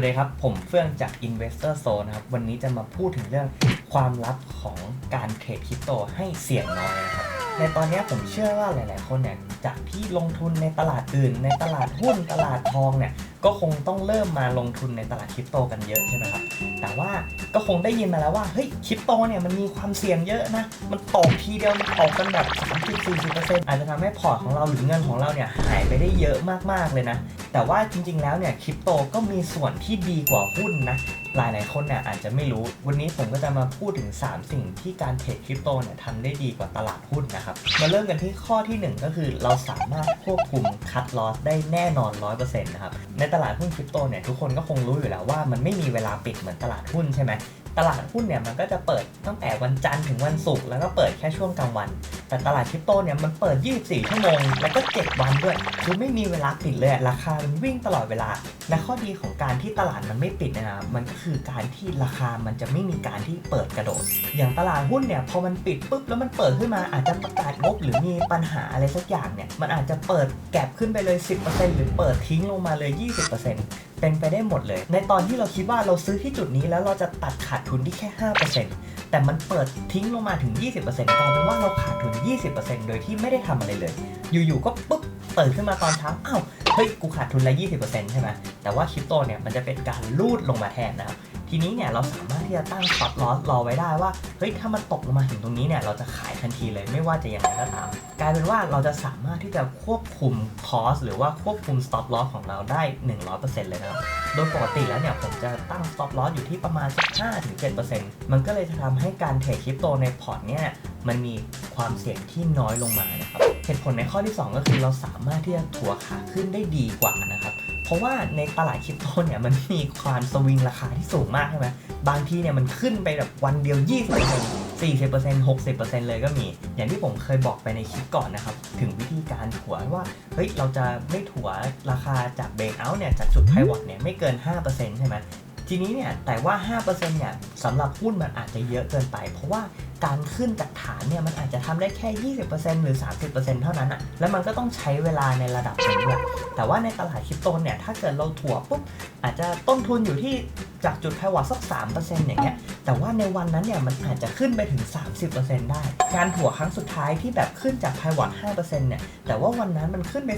วัสดีครับ ผมเฟื่องจาก Investor Zone นะครับ วันนี้จะมาพูดถึงเรื่องความลับของการเทรดคริปโตให้เสี่ยงน้อยนะครับ ในตอนนี้ผมเชื่อว่าหลาย ๆ คนเนี่ยจากที่ลงทุนในตลาดอื่น ในตลาดหุ้นตลาดทองเนี่ยก็คงต้องเริ่มมาลงทุนในตลาดคริปโตกันเยอะใช่ไหมครับ แต่ว่าก็คงได้ยินมาแล้วว่าเฮ้ยคริปโตเนี่ยมันมีความเสี่ยงเยอะนะ มันตกทีเดียวมันตกกันแบบ30-40%อาจจะทำให้พอร์ตของเราหรือเงินของเราเนี่ยหายไปได้เยอะมาก ๆ เลยนะ แต่ว่าจริง ๆ แล้วเนี่ยคริปโตก็มีส่วนที่ดีกว่าหุ้นนะ หลาย ๆ คนเนี่ยอาจจะไม่รู้ วันนี้ผมก็จะมาพูดถึง 3 สิ่งที่การเทรดคริปโตเนี่ยทำได้ดีกว่าตลาดหุ้นนะครับมาเริ่มกันที่ข้อที่ 1 ก็คือเราสามารถควบคุมคัดลอสได้แน่นอน 100%นะครับ ในตลาดหุ้นคริปโตเนี่ยทุกคนก็คงรู้อยู่แล้วว่ามันไม่มีเวลาปิดเหมือนตลาดหุ้นใช่ไหม ตลาดหุ้นเนี่ยมันก็จะเปิดตั้งแต่วันจันทร์ถึงวันศุกร์แล้วก็เปิดแค่ช่วงกลางวัน แต่ตลาดคริปโตเนี่ยมันเปิด 24 ชั่วโมง แล้วก็ 7 วันด้วย คือไม่มีเวลาปิดเลย ราคามันวิ่งตลอดเวลา และข้อดีของการที่ตลาดมันไม่ปิดนะครับมันก็คือการที่ราคามันจะไม่มีการที่เปิดกระโดด อย่างตลาดหุ้นเนี่ยพอมันปิดปุ๊บแล้วมันเปิดขึ้นมาอาจจะประกาศงบหรือมีปัญหาอะไรสักอย่างเนี่ยมันอาจจะเปิดแก็บขึ้นไปเลย 10%หรือเปิดทิ้งลงมาเลย 20% เป็นไปได้หมดเลย ในตอนที่เราคิดว่าเราซื้อที่จุดนี้แล้วเราจะตัดขาดทุนที่แค่ 5%แต่มันเปิดทิ้งลงมาถึง 20%กลายเป็นว่าเราขาดทุน 20%โดยที่ไม่ได้ทำอะไรเลย อยู่ๆก็ปุ๊บเปิดขึ้นมาตอนเช้าอ้าวเฮ้ยกูขาดทุนละ20%ใช่ไหมแต่ว่าคริปโตเนี่ยมันจะเป็นการลูดลงมาแทนนะครับ ทีนี้เนี่ยเราสามารถที่จะตั้ง stop loss รอไว้ได้ว่า เฮ้ยถ้ามันตกลงมาถึงตรงนี้เนี่ยเราจะขายทันทีเลยไม่ว่าจะยังไงก็ตาม กลายเป็นว่าเราจะสามารถที่จะควบคุม cost หรือว่าควบคุม stop loss ของเราได้ 100%เลยนะครับโดยปกติแล้วเนี่ยผมจะตั้ง stop loss อยู่ที่ประมาณ 15-7%มันก็เลยจะทำให้การเทรดคริปโตในพอร์ตเนี่ยมันมีความเสี่ยงที่น้อยลงมานะครับเหตุผลในข้อที่ 2 ก็คือเราสามารถที่จะถัวขาขึ้นได้ดีกว่านะครับ เพราะว่าในตลาดคริปโตเนี่ยมันมีความสวิงราคาที่สูงมากใช่ไหมบางทีเนี่ยมันขึ้นไปแบบวันเดียว 20% 40% 60%เลยก็มี อย่างที่ผมเคยบอกไปในคลิปก่อนนะครับ ถึงวิธีการถัวว่า เฮ้ย เราจะไม่ถัวราคาจากเบรกเอาท์เนี่ย จากจุดไพวอตเนี่ย ไม่เกิน 5%ใช่ไหม ทีนี้เนี่ยแต่ว่า 5%เนี่ยสำหรับหุ้นมันอาจจะเยอะเกินไป เพราะว่าการขึ้นจากฐานเนี่ยมันอาจจะทำได้แค่ 20%หรือ 30%เท่านั้นอะแล้วมันก็ต้องใช้เวลาในระดับหนึงด้วยแต่ว่าในตลาดคริปโตเนี่ยถ้าเกิดเราถัวปุ๊บอาจจะต้นทุนอยู่ที่ จากจุดไพวอตสัก 3%อย่างเงี้ย แต่ว่าในวันนั้นเนี่ยมันอาจจะขึ้นไปถึง 30%ได้ การถัวครั้งสุดท้ายที่แบบขึ้นจากไพวอต5%เนี่ย แต่ว่าวันนั้นมันขึ้นไป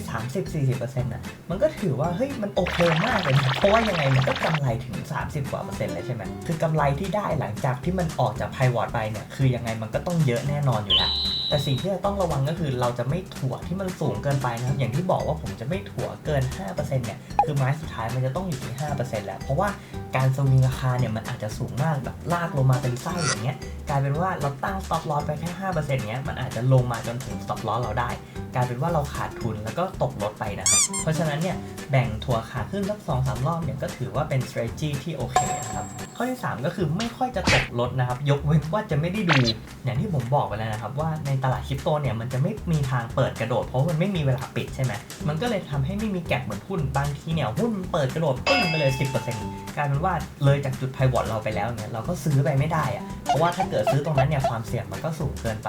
30-40%น่ะมันก็ถือว่าเฮ้ยมันโอเคมากเลยนะเพราะว่ายังไงมันก็กำไรถึง 30 กว่าเปอร์เซ็นต์เลยใช่ไหมคือกำไรที่ได้หลังจากที่มันออกจากไพวอตไปเนี่ย คือยังไงมันก็ต้องเยอะแน่นอนอยู่แล้ว แต่สิ่งที่เราต้องระวังก็คือเราจะไม่ถั่วที่มันสูงเกินไปนะครับ อย่างที่บอกว่าผมจะไม่ถั่วเกิน 5%เนี่ย คือไม้สุดท้ายมันจะต้องอยู่ที่ 5%แล้วเพราะว่าการสวิงราคาเนี่ยมันอาจจะสูงมากแบบลากลงมาเป็นไส้อย่างเงี้ย กลายเป็นว่าเราตั้ง stop loss ไปแค่5%เงี้ย มันอาจจะลงมาจนถึง stop loss เราได้ กลายเป็นว่าเราขาดทุนแล้วก็ตกลดไปนะครับ เพราะฉะนั้นเนี่ยแบ่งถั่วขาขึ้นสักสองสามรอบเนี่ยก็ถือว่าเป็น strategy ที่โอเคนะครับ ข้อที่ 3 ก็คือไม่ค่อยจะตกลดนะครับ ยกเว้นว่าจะไม่ได้ดูอย่างที่ผมบอกไปแล้วนะครับว่าในตลาดคริปโตเนี่ยมันจะไม่มีทางเปิดกระโดด เพราะมันไม่มีเวลาปิดใช่ไหมมันก็เลยทำให้ไม่มีแก็บเหมือนหุ้นบางทีเนี่ยหุ้นเปิดกระโดดปึ้งไปเลย 10%กลายเป็นว่าเลยจากจุดไพวอตเราไปแล้วเนี่ยเราก็ซื้อไปไม่ได้อะเพราะว่าถ้าเกิดซื้อตรงนั้นเนี่ยความเสี่ยงมันก็สูงเกินไป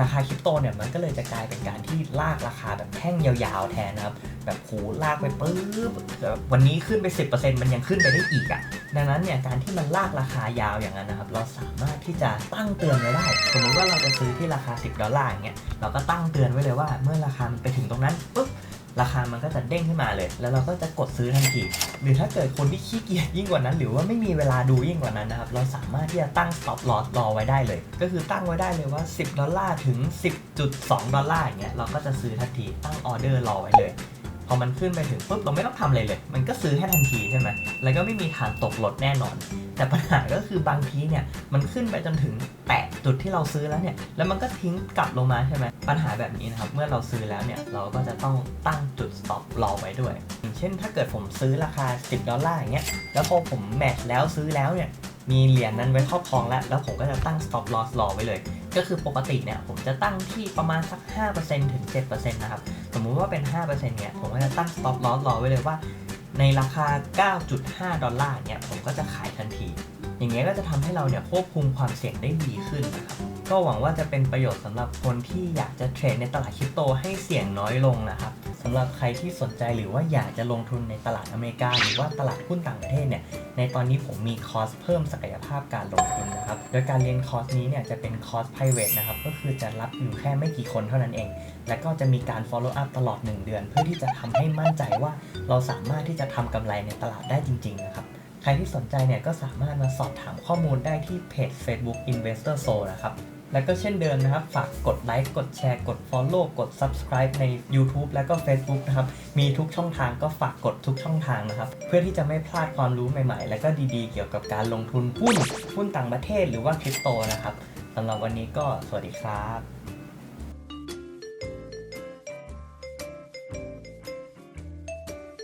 ราคาคริปโตเนี่ยมันก็เลยจะกลายเป็นการที่ลากราคาแบบแท่งยาวๆแทนนะครับแบบโหลากไปปุ๊บแบบวันนี้ขึ้นไป 10%มันยังขึ้นไปได้อีกอะ่ะ ดังนั้นเนี่ยการที่มันลากราคายาวอย่างนั้นนะครับ เราสามารถที่จะตั้งเตือนไว้ได้ สมมติว่าเราจะซื้อที่ราคา 10 ดอลลาร์อย่างเงี้ยเราก็ตั้งเตือนไว้เลยว่า เมื่อราคามันไปถึงตรงนั้นปุ๊บราคามันก็จะเด้งขึ้นมาเลย แล้วเราก็จะกดซื้อทันที หรือถ้าเกิดคนที่ขี้เกียจยิ่งกว่านั้น หรือว่าไม่มีเวลาดูยิ่งกว่านั้นนะครับ เราสามารถที่จะตั้ง stop loss รอไว้ได้เลย ก็คือตั้งไว้ได้เลยว่า 10 ดอลลาร์ถึง 10.2 ดอลลาร์อย่างเงี้ย เราก็จะซื้อทันที ตั้งออเดอร์รอไว้เลย พอมันขึ้นไปถึงปุ๊บเราไม่ต้องทำอะไรเลย มันก็ซื้อให้ทันทีใช่ไหมแล้วก็ไม่มีทางตกหลดแน่นอน แต่ปัญหาก็คือบางทีเนี่ยมันขึ้นไปจนถึงแตะจุดที่เราซื้อแล้วเนี่ยแล้วมันก็ทิ้งกลับลงมาใช่ไหมปัญหาแบบนี้นะครับ เมื่อเราซื้อแล้วเนี่ยเราก็จะต้องตั้งจุด stop รอไว้ด้วย อย่างเช่น ถ้าเกิดผมซื้อราคา 10 ดอลลาร์อย่างเงี้ยแล้วพอผมแมทช์แล้วซื้อแล้วเนี่ยมีเหรียญนั้นไว้ครอบครองแล้ว แล้วผมก็จะตั้ง stop loss รอไว้เลย ก็คือปกติเนี่ยผมจะตั้งที่ประมาณสัก 5%ถึง 7%นะครับ สมมุติว่าเป็น 5%เนี่ย ผมก็จะตั้ง stop loss รอไว้เลยว่า ในราคา 9.5 ดอลลาร์เนี่ย ผมก็จะขายทันที อย่างเงี้ยก็จะทำให้เราเนี่ยควบคุมความเสี่ยงได้ดีขึ้นนะครับก็หวังว่าจะเป็นประโยชน์สำหรับคนที่อยากจะเทรดในตลาดคริปโตให้เสี่ยงน้อยลงนะครับำหรับใครที่สนใจหรือว่าอยากจะลงทุนในตลาดอเมริกา หรือว่าตลาดหุ้นต่างประเทศเนี่ย ในตอนนี้ผมมีคอร์สเพิ่มศักยภาพการลงทุนนะครับ โดยการเรียนคอร์สนี้เนี่ยจะเป็นคอร์ส private นะครับ ก็คือจะรับอยู่แค่ไม่กี่คนเท่านั้นเอง และก็จะมีการ follow up ตลอด 1 เดือน เพื่อที่จะทำให้มั่นใจว่าเราสามารถที่จะทำกำไรในตลาดได้จริง ๆ นะครับใครที่สนใจเนี่ยก็สามารถมาสอบถามข้อมูลได้ที่เพจ Facebook Investor Soul นะครับ แล้วก็เช่นเดิมนะครับ ฝากกดไลค์กดแชร์กด Follow กด Subscribe ใน YouTube แล้วก็ Facebook นะครับ มีทุกช่องทางก็ฝากกดทุกช่องทางนะครับ เพื่อที่จะไม่พลาดความรู้ใหม่ๆ และก็ดีๆ เกี่ยวกับการลงทุนหุ้นหุ้นต่างประเทศหรือว่าคริปโตนะครับสำหรับวันนี้ก็สวัสดีครับ